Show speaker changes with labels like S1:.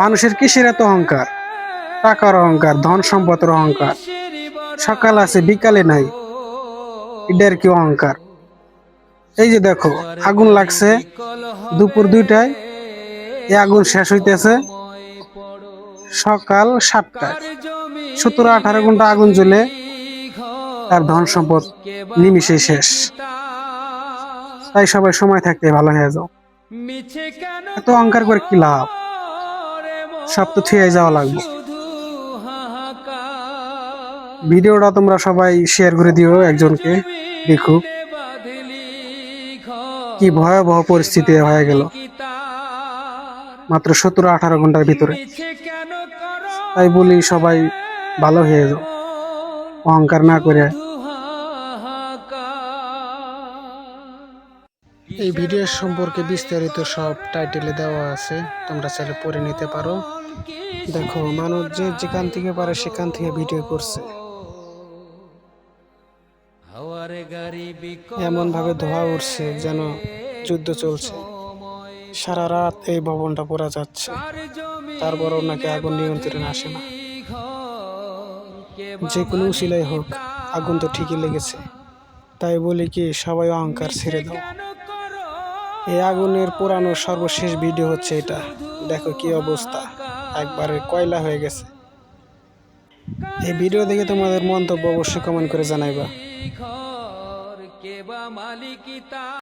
S1: মানুষের কিসের এত অহংকার? টাকার অহংকার ধন সম্পদের অহংকার। সকাল আছে বিকালে নাই। এটার কি অহংকার? এই যে দেখো আগুন লাগছে দুপুর দুইটায় এই আগুন শেষ হইতেছে সকাল সাতটায়। সতেরো আঠারো ঘণ্টা আগুন জ্বলে তার ধন সম্পদ নিমিশে শেষ। তাই সবাই সময় থাকতে ভালো হয়ে যাও। এত অহংকার করে কি লাভ? সব তো থুয়ে যাওয়া লাগবে। ভিডিওটা তোমরা সবাই শেয়ার করে দিও একজনকে দেখুক। কি ভয়াবহ পরিস্থিতি হয়ে গেল। মাত্র সতেরো আঠারো ঘণ্টার ভিতরে। তাই বলি সবাই ভালো হয়ে যাও। অহংকার না করে এই ভিডিও সম্পর্কে বিস্তারিত সব টাইটেলে দেওয়া আছে, তোমরা চাইলে পড়ে নিতে পারো। দেখো মানুষ যে যেখান থেকে পারে সেখান থেকে ভিডিও করছে।
S2: হাওয়ার গাড়ি
S1: এমন ভাবে ধোয়া উঠছে যেন যুদ্ধ চলছে। সারা রাত এই ভবনটা পড়া যাচ্ছে। তারপরও নাকি আগুন নিয়ন্ত্রণে আসে না। যে কোনো উচিলাই হোক, আগুন তো ঠিকই লেগেছে। তাই বলি কি, সবাই অহংকার ছেড়ে দাও। এই আগুনের পুরানো সর্বশেষ ভিডিও হচ্ছে এটা। দেখো কি অবস্থা। একবারে কয়লা হয়ে গেছে। এই ভিডিও দেখে তোমাদের মন্তব্য অবশ্যই কমেন্ট করে জানাইবা।